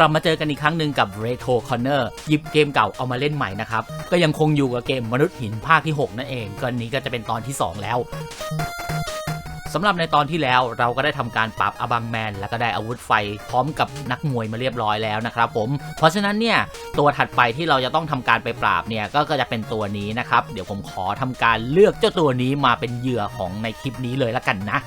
ลับมาเจอกันอีกครั้งหนึ่งกับ Retro Corner หยิบเกมเก่าเอามาเล่นใหม่นะครับ ก็ยังคงอยู่กับเกมมนุษย์หินภาคที่ 6 นั่นเองก็นี้ก็จะเป็นตอนที่ 2 แล้วสำหรับในตอนที่แล้วเราก็ได้ทำการปรับอบังแมน แล้วก็ได้อาวุธไฟพร้อมกับนักมวยมาเรียบร้อยแล้วนะครับผมเพราะฉะนั้นเนี่ยตัวถัดไปที่เราจะต้องทำการไปปราบเนี่ยก็ก็จะเป็นตัวนี้นะครับ เดี๋ยวผมขอทำการเลือกเจ้าตัวนี้มาเป็นเหยื่อของในคลิปนี้เลยละกันนะ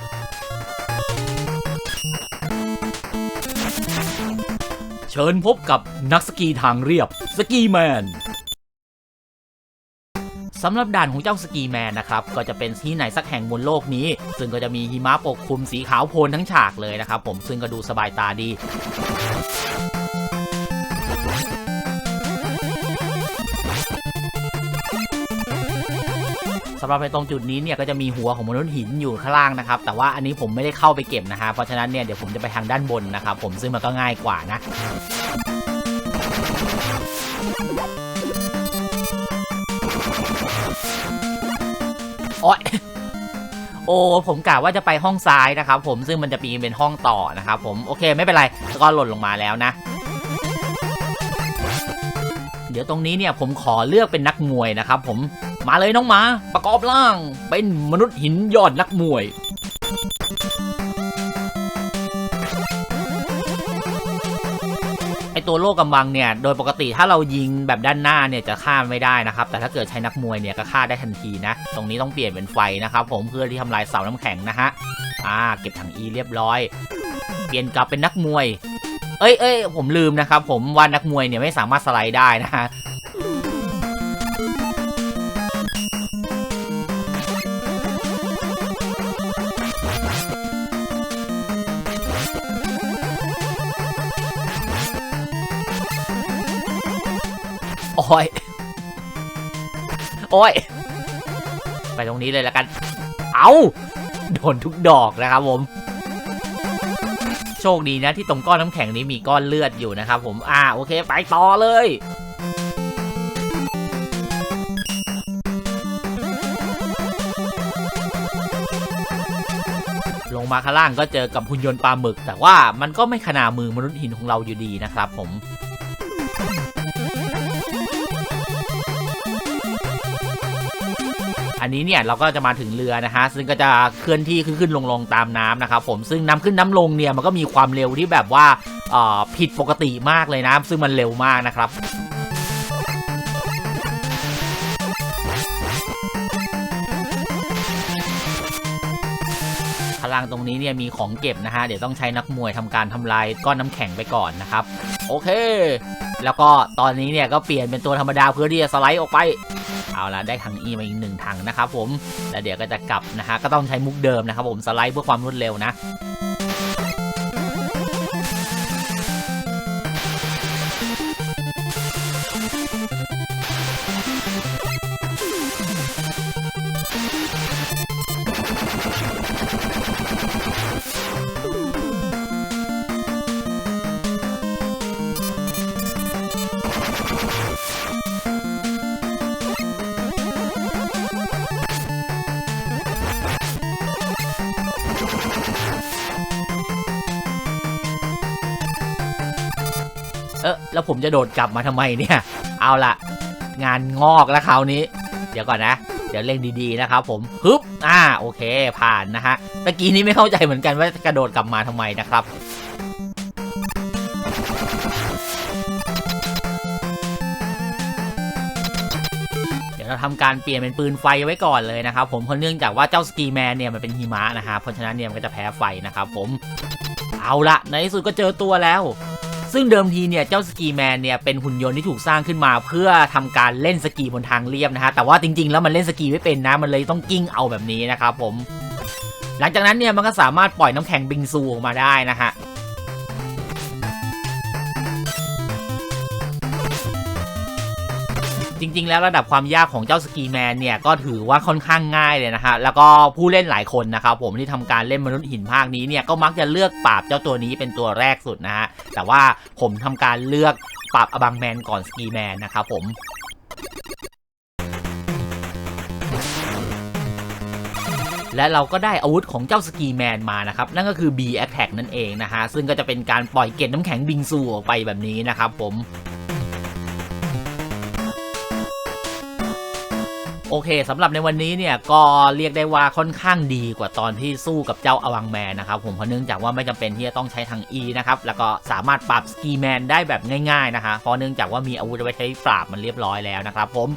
เชิญพบกับนักสกีทางเรียบสกีแมนสำหรับด่านของเจ้าสกีแมนนะครับ ก็จะเป็นที่ไหนสักแห่งบนโลกนี้ ซึ่งก็จะมีหิมะปกคลุมสีขาวโพลนทั้งฉากเลยนะครับผมซึ่งก็ดูสบายตาดี สำหรับในตรงจุดนี้เนี่ยก็จะมีหัวของมนุษย์หินอยู่ข้างล่างนะครับ แต่ว่าอันนี้ผมไม่ได้เข้าไปเก็บนะฮะเพราะฉะนั้นเนี่ยเดี๋ยวผมจะไปทางด้านบนนะครับผมซึ่งมันก็ง่ายกว่านะโอ๊ยโอ้ผมกะว่าจะไปห้องซ้ายนะครับผมซึ่งมันจะมีเป็นห้องต่อนะครับผมโอเคไม่เป็นไรแล้วก็หล่นลงมาแล้วนะ เดี๋ยวตรงนี้เนี่ยผมขอเลือกเป็นนักมวยนะครับผม มาเลยน้องหมา ประกอบร่าง เป็นมนุษย์หินยอดนักมวย ไอตัวโล่กำบังเนี่ย โดยปกติถ้าเรายิงแบบด้านหน้าเนี่ยจะฆ่าไม่ได้นะครับ แต่ถ้าเกิดใช้นักมวยเนี่ยก็ฆ่าได้ทันทีนะ ตรงนี้ต้องเปลี่ยนเป็นไฟนะครับผมเพื่อที่ทำลายเสาน้ำแข็งนะฮะ อ่า เก็บถังอีเรียบร้อย เปลี่ยนกลับเป็นนักมวย เอ้ยเอ้ยผมลืมนะครับผมว่านักมวยเนี่ยไม่สามารถสไลด์ได้นะฮะ โอ้ย โอ้ย ไปตรงนี้เลยแล้วกัน เอาโดนทุกดอกนะครับผม โชคดีนะที่ตรงก้อนน้ำแข็งนี้มีก้อนเลือดอยู่นะครับผม อ่า โอเค ไปต่อเลยลงมาข้างล่างก็เจอกับหุ่นยนต์ปลาหมึก แต่ว่ามันก็ไม่ขนามือมนุษย์หินของเราอยู่ดีนะครับผม อันนี้เนี่ยเราก็จะมาถึงเรือนะฮะซึ่งก็จะเคลื่อนที่ขึ้นขึ้นลงลงตามน้ำนะครับผมซึ่งน้ำขึ้นน้ำลงเนี่ยมันก็มีความเร็วที่แบบว่าผิดปกติมากเลยนะซึ่งมันเร็วมากนะครับพลังตรงนี้เนี่ยมีของเก็บนะฮะเดี๋ยวต้องใช้นักมวยทำการทำลายก้อนน้ำแข็งไปก่อนนะครับ โอเค แล้วก็ตอนนี้เนี่ยก็เปลี่ยนเป็นตัวธรรมดาเพื่อที่จะสไลด์ออกไป เอาละได้ถังอีมาอีกหนึ่งถังนะครับผม แล้วเดี๋ยวก็จะกลับนะฮะก็ต้องใช้มุกเดิมนะครับผมสไลด์เพื่อความรวดเร็วนะ แล้วผมจะโดดกลับมาทำไมเนี่ย เอาละงานงอกแล้วคราวนี้ เดี๋ยวก่อนนะ เดี๋ยวเล่งดีๆนะครับผมฮึบอ่าโอเค ผ่านนะฮะตะกี้นี้ไม่เข้าใจเหมือนกันว่ากระโดดกลับมาทำไมนะครับเดี๋ยวเราทำการเปลี่ยนเป็นปืนไฟไว้ก่อนเลยนะครับผมเพราะเนื่องจากว่าเจ้าสกีแมนเนี่ยมันเป็นหิมะนะฮะเพราะฉะนั้นเนี่ยมันก็จะแพ้ไฟนะครับผมเอาละในที่สุดก็เจอตัวแล้ว ซึ่งเดิมทีเนี่ยเจ้าสกีแมนเนี่ยเป็นหุ่นยนต์ที่ถูกสร้างขึ้นมา เพื่อทำการเล่นสกีบนทางเรียบนะฮะแต่ว่าจริงๆ แล้วมันเล่นสกีไม่เป็นนะมันเลยต้องกิ้งเอาแบบนี้นะครับผม หลังจากนั้นเนี่ยมันก็สามารถปล่อยน้ำแข็งบิงซูออกมาได้นะฮะ จริง ๆ แล้วระดับความยากของเจ้าสกีแมนเนี่ยก็ถือว่าค่อนข้างง่ายเลยนะฮะแล้วก็ผู้เล่นหลายคนนะครับผมที่ทำการเล่นมนุษย์หินภาคนี้เนี่ยก็มักจะเลือกปราบเจ้าตัวนี้เป็นตัวแรกสุดนะฮะแต่ว่าผมทำการเลือกปราบอบังแมนก่อนสกีแมนนะครับผมและเราก็ได้อาวุธของเจ้าสกีแมนมานะครับ นั่นก็คือ B Attack นั่นเองนะฮะ ซึ่งก็จะเป็นการปล่อยเกล็ดน้ำแข็งบิงซูออกไปแบบนี้นะครับผม โอเคสำหรับในวันนี้เนี่ยก็เรียกได้ว่าค่อนข้างดีกว่าตอนที่สู้กับเจ้าอวังแมนนะครับผมเพราะเนื่องจากว่าไม่จำเป็นที่จะต้องใช้ทาง E นะครับแล้วก็สามารถปรับสกีแมนได้แบบง่ายๆนะคะเพราะเนื่องจากว่ามีอาวุธไว้ใช้ปราบมันเรียบร้อยแล้วนะครับผม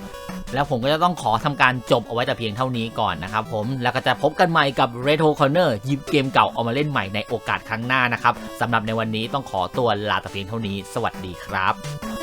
แล้วผมก็จะต้องขอทำการจบเอาไว้แต่เพียงเท่านี้ก่อนนะครับผมแล้วก็จะพบกันใหม่กับ Retro Corner หยิบเกมเก่าเอามาเล่นใหม่ในโอกาสครั้งหน้านะครับสำหรับในวันนี้ต้องขอตัวลาแต่เพียงเท่านี้ สวัสดีครับ